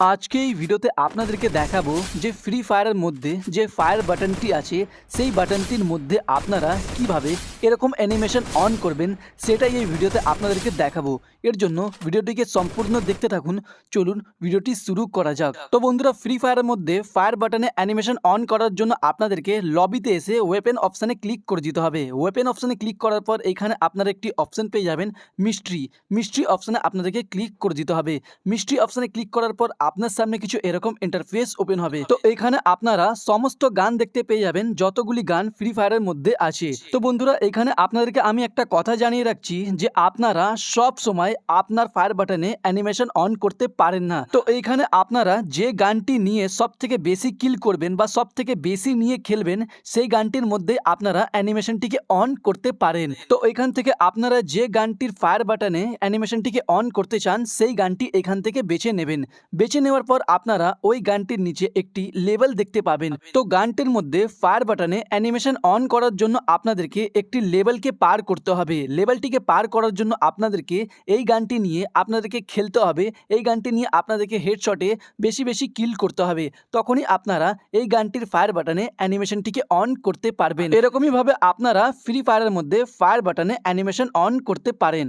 আজকে এই ভিডিওতে আপনাদেরকে দেখাবো যে ফ্রি ফায়ারের মধ্যে যে ফায়ার বাটনটি আছে, সেই বাটনটির মধ্যে আপনারা কীভাবে এরকম অ্যানিমেশন অন করবেন, সেটাই এই ভিডিওতে আপনাদেরকে দেখাবো। এর জন্য ভিডিওটিকে সম্পূর্ণ দেখতে থাকুন। চলুন ভিডিওটি শুরু করা যাক। তো বন্ধুরা ফ্রি ফায়ারের মধ্যে ফায়ার বাটনে অ্যানিমেশন অন করার জন্য আপনাদেরকে লবিতে এসে ওয়েপেন অপশানে ক্লিক করে দিতে হবে। ওয়েপেন অপশানে ক্লিক করার পর এখানে আপনারা একটি অপশান পেয়ে যাবেন মিস্ট্রি মিস্ট্রি অপশানে আপনাদেরকে ক্লিক করে দিতে হবে। মিস্ট্রি অপশানে ক্লিক করার পর আপনার সামনে কিছু এরকম ইন্টারফেস ওপেন হবে। তো এখানে আপনারা সমস্ত গান দেখতে পেয়ে যাবেন, যতগুলি গান ফ্রি ফায়ারের মধ্যে আছে। তো বন্ধুরা, এখানে আপনাদেরকে আমি একটা কথা জানিয়ে রাখছি যে আপনারা সব সময় আপনার ফায়ার বাটনে অ্যানিমেশন অন করতে পারেন না। তো এইখানে আপনারা যে গানটি নিয়ে সব থেকে বেশি কিল করবেন বা সব থেকে বেশি নিয়ে খেলবেন, সেই গানটির মধ্যে আপনারা অ্যানিমেশনটিকে অন করতে পারেন। তো এখান থেকে আপনারা যে গানটির ফায়ার বাটনে অ্যানিমেশনটিকে অন করতে চান, সেই গানটি এখান থেকে বেছে নেবেন। বেছে নেওয়ার পর আপনারা ওই গানটির নিচে একটি লেভেল দেখতে পাবেন। তো গানটির মধ্যে ফায়ার বাটনে অ্যানিমেশন অন করার জন্য আপনাদেরকে একটি লেভেলকে পার করতে হবে। লেভেলটিকে পার করার জন্য আপনাদেরকে এই গানটি নিয়ে আপনাদেরকে খেলতে হবে। এই গানটি নিয়ে আপনাদেরকে হেডশটে বেশি বেশি কিল করতে হবে। তখনই আপনারা এই গানটির ফায়ার বাটনে অ্যানিমেশনটিকে অন করতে পারবেন। এরকমই ভাবে আপনারা ফ্রি ফায়ারের মধ্যে ফায়ার বাটনে অ্যানিমেশন অন করতে পারেন।